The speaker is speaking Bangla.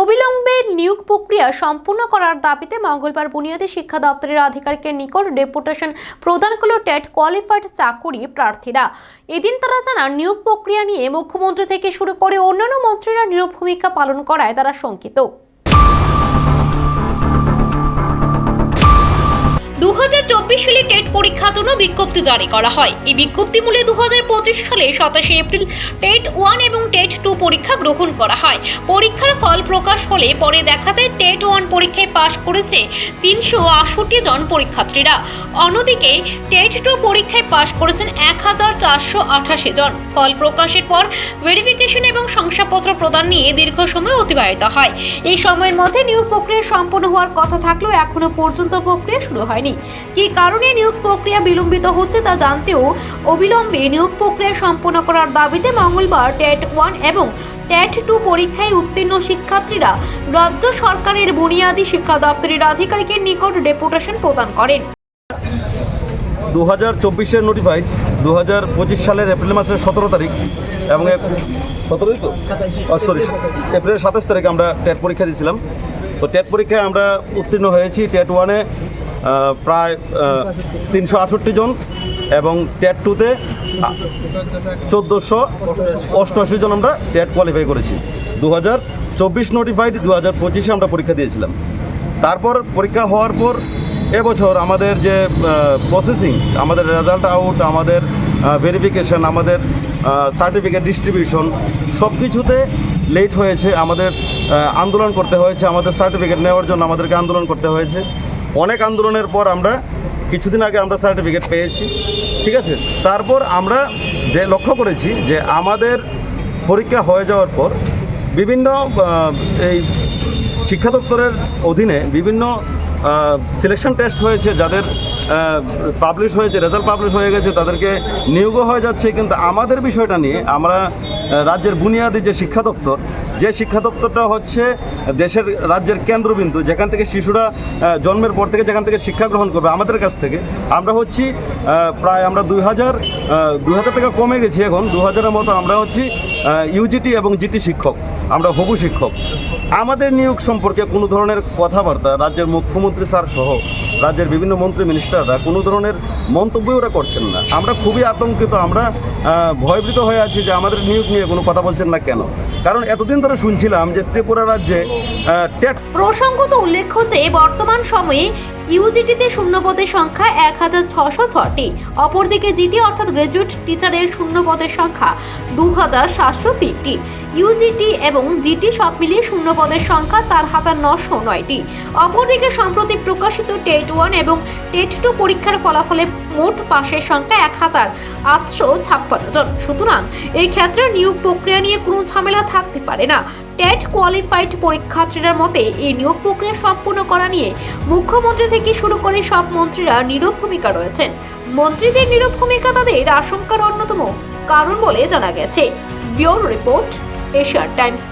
অবিলম্বে নিয়োগ প্রক্রিয়া সম্পূর্ণ করার দাবিতে মঙ্গলবার বুনিয়াদী শিক্ষা দপ্তরের আধিকারিকের নিকট ডেপুটেশন প্রদান করল টেট কোয়ালিফাইড চাকুরি প্রার্থীরা। এদিন তারা জানান, নিয়োগ প্রক্রিয়া নিয়ে মুখ্যমন্ত্রী থেকে শুরু করে অন্যান্য মন্ত্রীরা নিরব ভূমিকা পালন করায় তারা শঙ্কিত। দু হাজার চব্বিশ সালে টেট পরীক্ষার জন্য বিজ্ঞপ্তি জারি করা হয়। এই বিজ্ঞপ্তি মূলে দু হাজার পঁচিশ সালে সাতাশে এপ্রিল টেট ওয়ান এবং টেট টু পরীক্ষা গ্রহণ করা হয়। পরীক্ষার ফল প্রকাশ হলে পরে দেখা যায় টেট ওয়ান পরীক্ষায় পাশ করেছে তিনশো আষট্টি জন পরীক্ষার্থীরা। অন্যদিকে টেট টু পরীক্ষায় পাশ করেছেন এক হাজার চারশো আঠাশি জন। ফল প্রকাশের পর ভেরিফিকেশন এবং শংসাপত্র প্রদান নিয়ে দীর্ঘ সময় অতিবাহিত হয়। এই সময়ের মধ্যে নিয়োগ প্রক্রিয়া সম্পন্ন হওয়ার কথা থাকলেও এখনও পর্যন্ত প্রক্রিয়া শুরু হয়নি। কী কারণে নিয়োগ প্রক্রিয়া বিলম্বিত হচ্ছে তা জানতেও অবিলম্বে নিয়োগ প্রক্রিয়া সম্পন্ন করার দাবিতে মঙ্গলবার টেট ওয়ান এবং টেট টু পরীক্ষায় উত্তীর্ণ শিক্ষার্থীরা রাজ্য সরকারের বুনিয়াদী শিক্ষা দপ্তরের আধিকারিকের নিকট ডেপুটেশন প্রদান করেন। দু হাজার চব্বিশের নোটিফাইড দু হাজার পঁচিশ সালের এপ্রিল মাসের সতেরো তারিখ এবং সতেরোই তো? সরি এপ্রিলের সাতাশ তারিখে আমরা টেট পরীক্ষা দিয়েছিলাম। তো টেট পরীক্ষায় আমরা উত্তীর্ণ হয়েছি টেট ওয়ানে। প্রায় তিনশো আটষট্টি জন এবং টেট টুতে চোদ্দোশো অষ্টআশি জন আমরা টেট কোয়ালিফাই করেছি। দু হাজার চব্বিশ নোটিফাইড দু হাজার পঁচিশে আমরা পরীক্ষা দিয়েছিলাম। তারপর পরীক্ষা হওয়ার পর এবছর আমাদের যে প্রসেসিং আমাদের রেজাল্ট আউট আমাদের ভেরিফিকেশন আমাদের সার্টিফিকেট ডিস্ট্রিবিউশন সব কিছুতে লেট হয়েছে। আমাদের আন্দোলন করতে হয়েছে। আমাদের সার্টিফিকেট নেওয়ার জন্য আমাদেরকে আন্দোলন করতে হয়েছে। অনেক আন্দোলনের পর আমরা কিছুদিন আগে আমরা সার্টিফিকেট পেয়েছি, ঠিক আছে? তারপর আমরা যে লক্ষ্য করেছি যে আমাদের পরীক্ষা হয়ে যাওয়ার পর বিভিন্ন এই শিক্ষা দপ্তরের অধীনে বিভিন্ন সিলেকশন টেস্ট হয়েছে, যাদের পাবলিশ হয়েছে রেজাল্ট পাবলিশ হয়ে গেছে, তাদেরকে নিয়োগও হয়ে যাচ্ছে। কিন্তু আমাদের বিষয়টা নিয়ে আমরা রাজ্যের বুনিয়াদী যে শিক্ষা দপ্তর যে শিক্ষা দপ্তরটা হচ্ছে দেশের রাজ্যের কেন্দ্রবিন্দু, যেখান থেকে শিশুরা জন্মের পর থেকে যেখান থেকে শিক্ষা গ্রহণ করবে আমাদের কাছ থেকে, আমরা হচ্ছি প্রায় আমরা দুই হাজার দুই হাজার টাকা কমে গেছি এখন দু হাজারের মতো আমরা হচ্ছি ইউজিটি এবং জিটি শিক্ষক, আমরা হবু শিক্ষক। আমাদের নিয়োগ সম্পর্কে কোনো ধরনের কথাবার্তা রাজ্যের মুখ্যমন্ত্রী স্যার সহ রাজ্যের বিভিন্ন মন্ত্রী মিনিস্টাররা কোনো ধরনের মন্তব্যই ওরা করছেন না। আমরা খুবই আতঙ্কিত, আমরা ভয়ভীত হয়ে আছি যে আমাদের নিয়োগ নিয়ে কোনো কথা বলছেন না কেন? কারণ এতদিন ধরে শুনছিলাম যে ত্রিপুরা রাজ্যে প্রসঙ্গত উল্লেখ্য যে বর্তমান সময়ে ইউজিটিতে শূন্যপদের সংখ্যা এক হাজার ছশো ছটি, অপরদিকে জিটি অর্থাৎ গ্র্যাজুয়েট টিচারের শূন্যপদের সংখ্যা দু হাজার সাতশো তিনটি। ইউজিটি এবং জিটি সব মিলিয়ে শূন্যপদের সংখ্যা চার হাজার নশো নয়টি। অপরদিকে সম্প্রতি প্রকাশিত টেট ওয়ান এবং টেট টু পরীক্ষার ফলাফলে মোট পাশের সংখ্যা এক হাজার আটশো ছাপ্পান্ন জন। সুতরাং এই ক্ষেত্রে নিয়োগ প্রক্রিয়া নিয়ে কোনো ঝামেলা থাকতে পারে না। টেট কোয়ালিফাইড পরীক্ষার্থীরা মতে এই নিয়োগ প্রক্রিয়া সম্পূর্ণ করা নিয়ে মুখ্যমন্ত্রী থেকে শুরু করে সব মন্ত্রীরা নীরব ভূমিকা রয়েছেন। মন্ত্রীদের নীরব ভূমিকা তাদের আশঙ্কার অন্যতম কারণ বলে জানা গেছে। ব্যুরো রিপোর্ট এশিয়ার টাইমস।